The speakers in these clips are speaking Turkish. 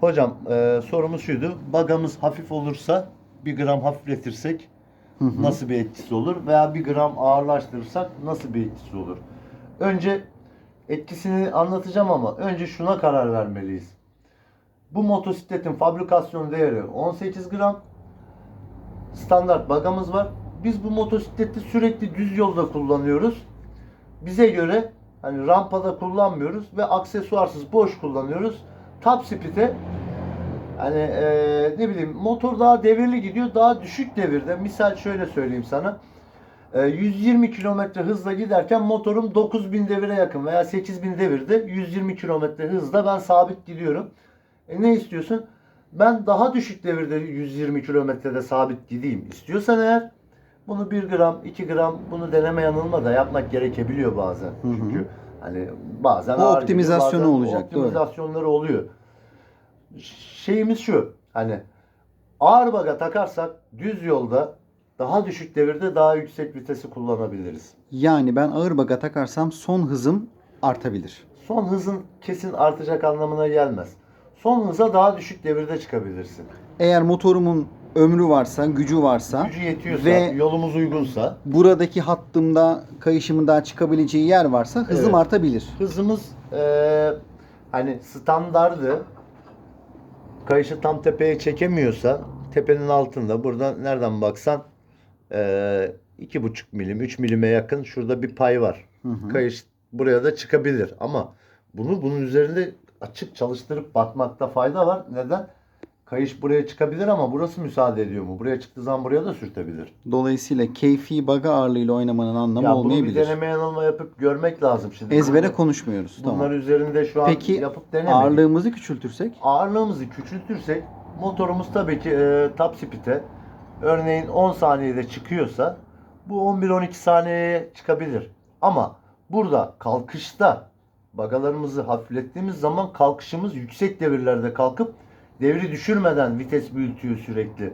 Hocam e, sorumuz şuydu. Bagamız hafif olursa bir gram hafifletirsek Hı hı. nasıl bir etkisi olur? Veya bir gram ağırlaştırırsak nasıl bir etkisi olur? Önce etkisini anlatacağım ama önce şuna karar vermeliyiz. Bu motosikletin fabrikasyon değeri 18 gram. Standart bagamız var. Biz bu motosikleti sürekli düz yolda kullanıyoruz. Bize göre hani rampada kullanmıyoruz ve aksesuarsız boş kullanıyoruz. Top speed'e hani eee, ne bileyim motor daha devirli gidiyor. Daha düşük devirde. Misal şöyle söyleyeyim sana. Eee, 120 kilometre hızla giderken motorum 9000 devire yakın veya 8000 devirde 120 kilometre hızla ben sabit gidiyorum. E ne istiyorsun? Ben daha düşük devirde 120 kilometrede sabit gideyim istiyorsan eğer bunu 1 gram, 2 gram bunu deneme yanılma da yapmak gerekebiliyor bazen. Hı hı. Çünkü hani bazen Bu optimizasyonu gidiyor, bazen olacak, doğru. Optimizasyonları oluyor. Şeyimiz şu. Hani ağır baga takarsak düz yolda daha düşük devirde daha yüksek vitesi kullanabiliriz. Yani ben ağır baga takarsam son hızım artabilir. Son hızın kesin artacak anlamına gelmez. Son hıza daha düşük devirde çıkabilirsin. Eğer motorumun ömrü varsa, gücü varsa Gücü yetiyorsa, ve yolumuz uygunsa buradaki hattımda kayışımın daha çıkabileceği yer varsa hızım Evet. artabilir. hızımız eee, hani standardı kayışı tam tepeye çekemiyorsa tepenin altında burada nereden baksan eee, iki buçuk milim, 3 milime yakın şurada bir pay var. Hı hı. Kayış buraya da çıkabilir ama bunu bunun üzerinde açık çalıştırıp bakmakta fayda var. Neden? Kayış buraya çıkabilir ama burası müsaade ediyor mu? Buraya çıktığı zaman buraya da sürtebilir. Dolayısıyla keyfi baga ağırlığıyla oynamanın anlamı ya bunu bir olmayabilir. deneme yanılma yapıp görmek lazım şimdi. Ezbere Bunu- konuşmuyoruz. Bunlar Tamam. üzerinde şu an Peki yapıp denemedik. ağırlığımızı küçültürsek? Ağırlığımızı küçültürsek motorumuz tabii ki e, top speed'e örneğin 10 saniyede çıkıyorsa bu 11-12 saniyeye çıkabilir. Ama burada kalkışta bagalarımızı hafiflettiğimiz zaman kalkışımız yüksek devirlerde kalkıp devri düşürmeden vites büyütüyor sürekli.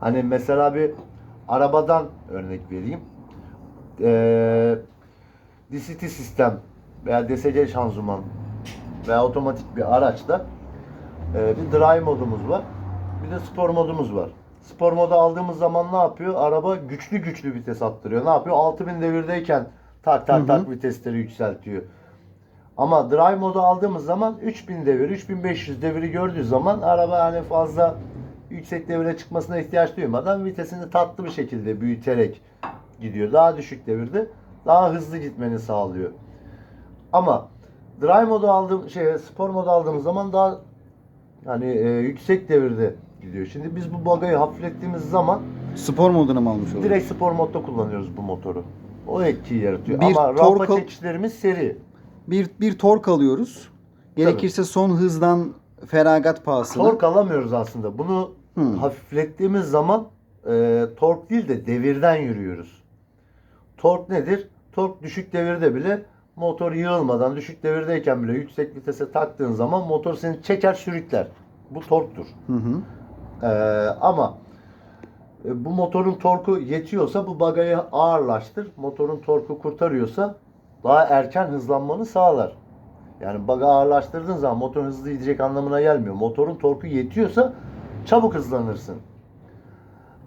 Hani mesela bir arabadan örnek vereyim. Ee, DCT sistem veya DSG şanzıman veya otomatik bir araçta ee, bir drive modumuz var. Bir de spor modumuz var. Spor modu aldığımız zaman ne yapıyor? Araba güçlü güçlü vites attırıyor. Ne yapıyor? 6000 devirdeyken tak Hı tak hı. tak vitesleri yükseltiyor. Ama drive modu aldığımız zaman 3000 devir, 3500 deviri gördüğü zaman araba hani fazla yüksek devire çıkmasına ihtiyaç duymadan vitesini tatlı bir şekilde büyüterek gidiyor. Daha düşük devirde daha hızlı gitmeni sağlıyor. Ama drive modu aldığım şey spor modu aldığımız zaman daha hani e, yüksek devirde gidiyor. Şimdi biz bu bagayı hafiflettiğimiz zaman Spor moduna mı almış oluyoruz? direkt spor modda kullanıyoruz bu motoru. O etkiyi yaratıyor. Bir Ama rampa çekişlerimiz seri. Bir, bir tork alıyoruz. Gerekirse son hızdan feragat pahasına. Tork alamıyoruz aslında. Bunu Hmm. hafiflettiğimiz zaman e, tork değil de devirden yürüyoruz. Tork nedir? Tork düşük devirde bile motor yığılmadan düşük devirdeyken bile yüksek vitese taktığın zaman motor seni çeker sürükler. Bu torktur. Hı hı. Ee, ama e, bu motorun torku yetiyorsa bu bagayı ağırlaştır. Motorun torku kurtarıyorsa daha erken hızlanmanı sağlar. Yani baga ağırlaştırdığın zaman motor hızlı gidecek anlamına gelmiyor. Motorun torku yetiyorsa çabuk hızlanırsın.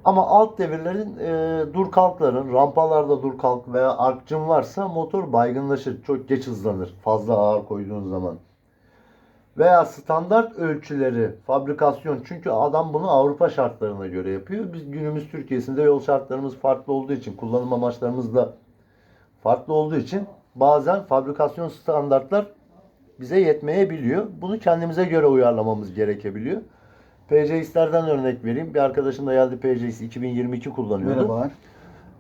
Ama alt devirlerin e, dur kalkların, rampalarda dur kalk veya arkcın varsa motor baygınlaşır. Çok geç hızlanır fazla ağır koyduğun zaman veya standart ölçüleri, fabrikasyon çünkü adam bunu Avrupa şartlarına göre yapıyor. Biz günümüz Türkiye'sinde yol şartlarımız farklı olduğu için, kullanım amaçlarımız da farklı olduğu için bazen fabrikasyon standartlar bize yetmeyebiliyor. Bunu kendimize göre uyarlamamız gerekebiliyor. PCX'lerden örnek vereyim. Bir arkadaşım da geldi PCX 2022 kullanıyordu. Merhabalar.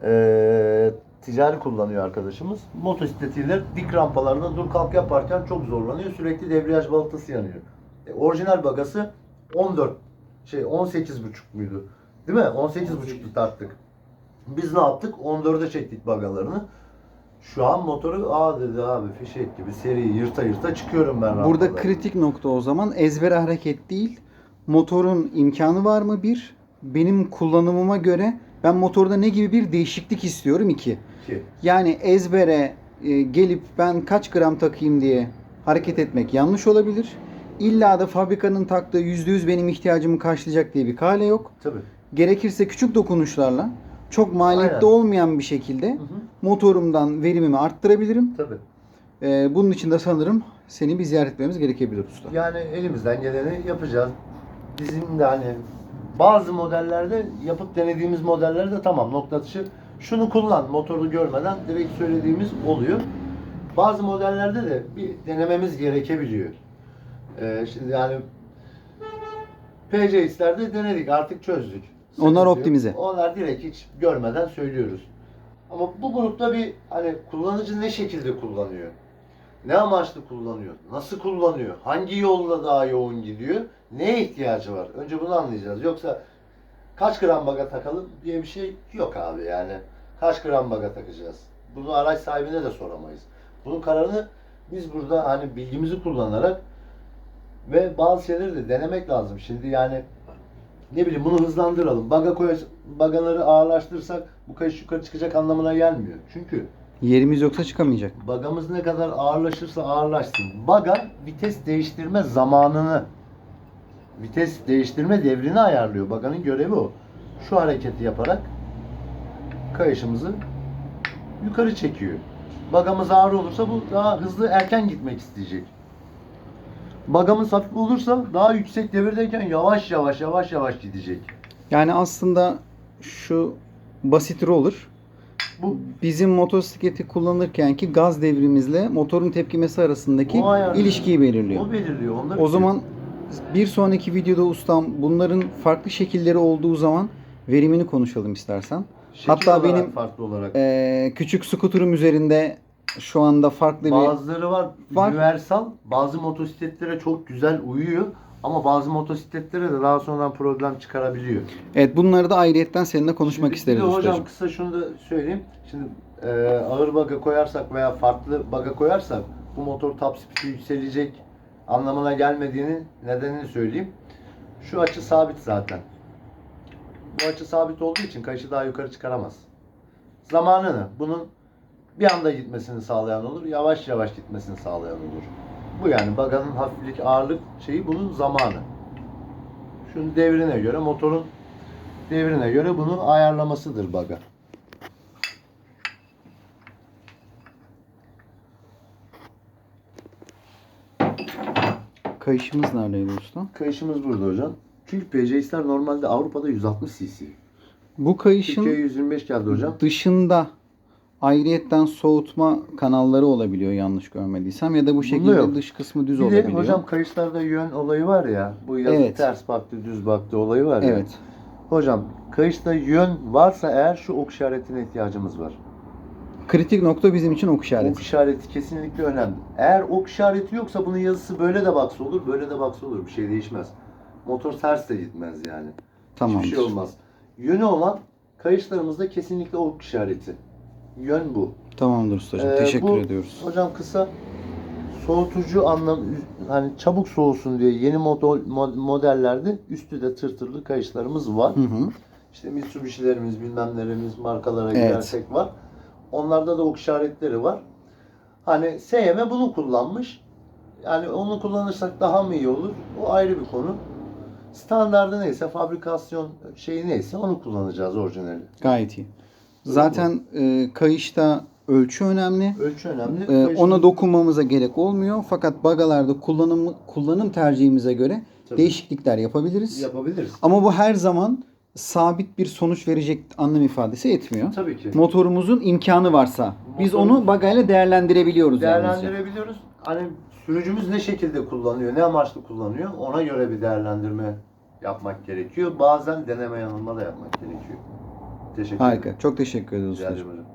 Ee, ticari kullanıyor arkadaşımız. Motosikletiyle dik rampalarda dur kalk yaparken çok zorlanıyor. Sürekli debriyaj balatası yanıyor. E, orijinal bagası 14 şey 18,5 muydu? Değil mi? 18,5'lu tarttık. Biz ne yaptık? 14'e çektik bagalarını. Şu an motoru aa dedi abi fişek gibi seri yırta yırta çıkıyorum ben Burada rampadan. kritik nokta o zaman ezbere hareket değil. Motorun imkanı var mı bir? Benim kullanımıma göre ben motorda ne gibi bir değişiklik istiyorum iki. Ki, Yani ezbere e, gelip ben kaç gram takayım diye hareket etmek yanlış olabilir. illa da fabrikanın taktığı %100 benim ihtiyacımı karşılayacak diye bir kale yok. Tabii. Gerekirse küçük dokunuşlarla çok maliyetli Aynen. olmayan bir şekilde Hı hı. Motorumdan verimimi arttırabilirim. Tabii. Ee, bunun için de sanırım seni bir ziyaret etmemiz gerekebilir usta. Yani elimizden geleni yapacağız. Bizim de hani bazı modellerde yapıp denediğimiz modellerde tamam nokta atışı şunu kullan motoru görmeden direkt söylediğimiz oluyor. Bazı modellerde de bir denememiz gerekebiliyor. Ee, şimdi yani PCX'lerde denedik artık çözdük. Onlar yok. optimize. Onlar direkt hiç görmeden söylüyoruz. Ama bu grupta bir hani kullanıcı ne şekilde kullanıyor? Ne amaçlı kullanıyor? Nasıl kullanıyor? Hangi yolla daha yoğun gidiyor? Neye ihtiyacı var? Önce bunu anlayacağız. Yoksa kaç gram baga takalım diye bir şey yok abi yani. Kaç gram baga takacağız? Bunu araç sahibine de soramayız. Bunun kararını biz burada hani bilgimizi kullanarak ve bazı şeyleri de denemek lazım. Şimdi yani ne bileyim bunu hızlandıralım. Baga koy bagaları ağırlaştırırsak bu kayış yukarı çıkacak anlamına gelmiyor. Çünkü Yerimiz yoksa çıkamayacak. Bagamız ne kadar ağırlaşırsa ağırlaşsın. Baga vites değiştirme zamanını, vites değiştirme devrini ayarlıyor. Baganın görevi o. Şu hareketi yaparak kayışımızı yukarı çekiyor. Bagamız ağır olursa bu daha hızlı erken gitmek isteyecek. Bagamız hafif olursa daha yüksek devirdeyken yavaş yavaş yavaş yavaş gidecek. Yani aslında şu basit roller Bu bizim motosikleti kullanırken ki gaz devrimizle motorun tepkimesi arasındaki ilişkiyi belirliyor. o belirliyor. Onda O bitiyor. zaman bir sonraki videoda ustam bunların farklı şekilleri olduğu zaman verimini konuşalım istersen. Şekil hatta benim- farklı olarak Ee, küçük skuterum üzerinde şu anda farklı bir Bazıları var, Var. universal. Bazı motosikletlere çok güzel uyuyor. Ama bazı motosikletlere de daha sonradan problem çıkarabiliyor. Evet bunları da ayrıyetten seninle konuşmak Şimdi isteriz hocam ustacığım. kısa şunu da söyleyeyim. Şimdi e, ağır baga koyarsak veya farklı baga koyarsak bu motor top speed'i yükselecek anlamına gelmediğini nedenini söyleyeyim. Şu açı sabit zaten. Bu açı sabit olduğu için kayışı daha yukarı çıkaramaz. Zamanını bunun bir anda gitmesini sağlayan olur, yavaş yavaş gitmesini sağlayan olur. Bu yani baganın hafiflik, ağırlık şeyi bunun zamanı. Şunun devrine göre, motorun devrine göre bunu ayarlamasıdır baga. Kayışımız neredeydi usta? Kayışımız burada hocam. Çünkü PCX'ler normalde Avrupa'da 160 cc. Bu kayışın Türkiye'ye 125 geldi hocam. dışında ayrıyetten soğutma kanalları olabiliyor yanlış görmediysem ya da bu şekilde yok. dış kısmı düz Bir olabiliyor. hocam kayışlarda yön olayı var ya. Bu yazı Evet. ters baktı, düz baktı olayı var ya. evet. Hocam kayışta yön varsa eğer şu ok işaretine ihtiyacımız var. Kritik nokta bizim için ok işareti. Ok işareti kesinlikle önemli. Eğer ok işareti yoksa bunun yazısı böyle de baksa olur, böyle de baksa olur. Bir şey değişmez. Motor ters de gitmez yani. Tamamdır. Hiçbir şey olmaz. Yönü olan kayışlarımızda kesinlikle ok işareti. Yön bu. Tamamdır ustacığım. Ee, Teşekkür bu, ediyoruz. Hocam kısa soğutucu anlam hani çabuk soğusun diye yeni model, mod- modellerde üstü de tırtırlı kayışlarımız var. Hı hı. İşte Mitsubishi'lerimiz, bilmem nelerimiz, markalara Evet. girersek var. Onlarda da ok işaretleri var. Hani SM bunu kullanmış. Yani onu kullanırsak daha mı iyi olur? O ayrı bir konu. Standardı neyse, fabrikasyon şeyi neyse onu kullanacağız orijinali. Gayet iyi. Zaten e, kayışta ölçü önemli. Ölçü önemli. Ee, Kayışın- ona dokunmamıza gerek olmuyor. Fakat bagalarda kullanım kullanım tercihimize göre Tabii. değişiklikler yapabiliriz. yapabiliriz. Ama bu her zaman sabit bir sonuç verecek anlam ifadesi etmiyor. Tabii ki. Motorumuzun imkanı varsa biz Motorun- onu bagayla değerlendirebiliyoruz değerlendirebiliyoruz. Hani sürücümüz ne şekilde kullanıyor, ne amaçlı kullanıyor ona göre bir değerlendirme yapmak gerekiyor. Bazen deneme yanılma da yapmak gerekiyor. Teşekkür ederim. Harika. Çok teşekkür ederiz Rica ederim hocam.